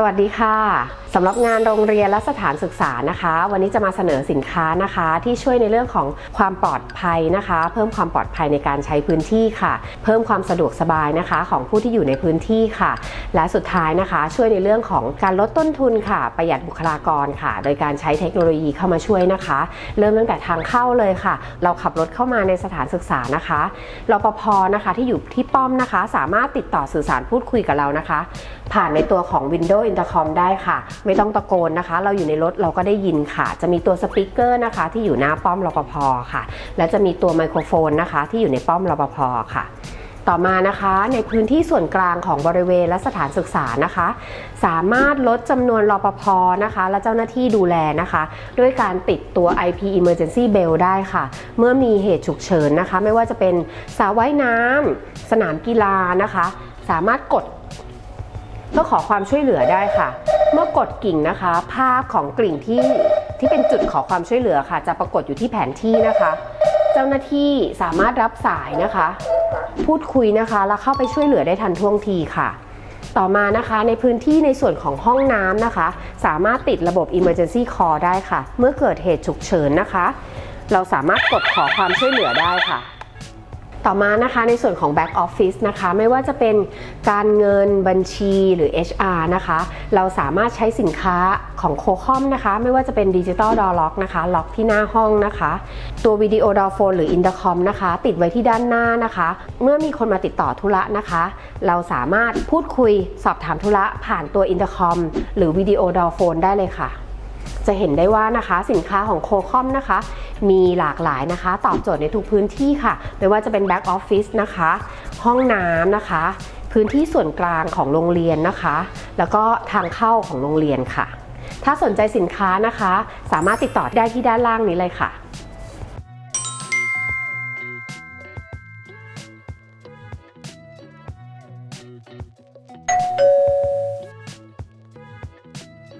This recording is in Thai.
สวัสดีค่ะสำหรับงานโรงเรียนและสถานศึกษานะคะ วันนี้จะมาเสนอสินค้านะคะ ที่ช่วยในเรื่องของความปลอดภัยนะคะ เพิ่มความปลอดภัยในการใช้พื้นที่ค่ะ เพิ่มความสะดวกสบายนะคะ ของผู้ที่อยู่ในพื้นที่ค่ะ และสุดท้ายนะคะ ช่วยในเรื่องของการลดต้นทุนค่ะ ประหยัดบุคลากรค่ะ โดยการใช้เทคโนโลยีเข้ามาช่วยนะคะ เริ่มตั้งแต่ทางเข้าเลยค่ะ เราขับรถเข้ามาในสถานศึกษานะคะรปภนะคะที่อยู่ที่ป้อมนะคะ สามารถติดต่อสื่อสารพูดคุยกับเรานะคะ ผ่านในตัวของ Windows Intercom ได้ค่ะ ไม่ต้องตะโกนนะคะ เราอยู่ในรถเราก็ได้ยินค่ะ จะมีตัวสปีกเกอร์นะคะ ที่อยู่หน้าป้อมรปภค่ะ และจะมีตัวไมโครโฟนนะคะ ที่อยู่ในป้อมรปภค่ะต่อมานะคะในพื้นที่ส่วนกลางของบริเวณและสถานศึกษานะคะ สามารถลดจำนวนรปภนะคะ และเจ้าหน้าที่ดูแลนะคะ ด้วยการติดตัว IP Emergency Bell ได้ค่ะ เมื่อมีเหตุฉุกเฉินนะคะ ไม่ว่าจะเป็นสระว่ายน้ำสนามกีฬานะคะ สามารถกด เพื่อขอความช่วยเหลือได้ค่ะ เมื่อกดกิ่งนะคะ ภาพของกลิ่งที่ที่เป็นจุดขอความช่วยเหลือค่ะ จะปรากฏอยู่ที่แผนที่นะคะ เจ้าหน้าที่สามารถรับสายนะคะ พูดคุยนะคะแล้วเข้าไปช่วยเหลือได้ทันท่วงทีค่ะต่อมานะคะในพื้นที่ในส่วนของห้องน้ำนะคะ สามารถติดระบบ emergency call ได้ค่ะ เมื่อเกิดเหตุฉุกเฉินนะคะ เราสามารถกดขอความช่วยเหลือได้ค่ะ ต่อมานะคะในส่วนของ Back Office นะคะไม่ว่าจะเป็นการเงินบัญชีหรือ HR นะคะ เราสามารถใช้สินค้าของโคคอมนะคะ ไม่ว่าจะเป็นดิจิ t a ลดอ Lock นะคะล็อกที่หน้าห้องนะคะ ตัววิดีโอดอโฟนหรืออินเตอร์คอมนะคะ ติดไว้ที่ด้านหน้านะคะ เมื่อมีคนมาติดต่อธุระนะคะ เราสามารถพูดคุยสอบถามธุระผ่านตัวอินเตอร์คอมหรือวิดีโอดอโฟนได้เลยค่ะ จะเห็นได้ว่านะคะสินค้าของโคคอมนะคะ มีหลากหลายนะคะ ตอบโจทย์ในทุกพื้นที่ค่ะ ไม่ว่าจะเป็นแบ็กออฟฟิศนะคะ ห้องน้ำนะคะ พื้นที่ส่วนกลางของโรงเรียนนะคะ แล้วก็ทางเข้าของโรงเรียนค่ะ ถ้าสนใจสินค้านะคะ สามารถติดต่อได้ที่ด้านล่างนี้เลยค่ะ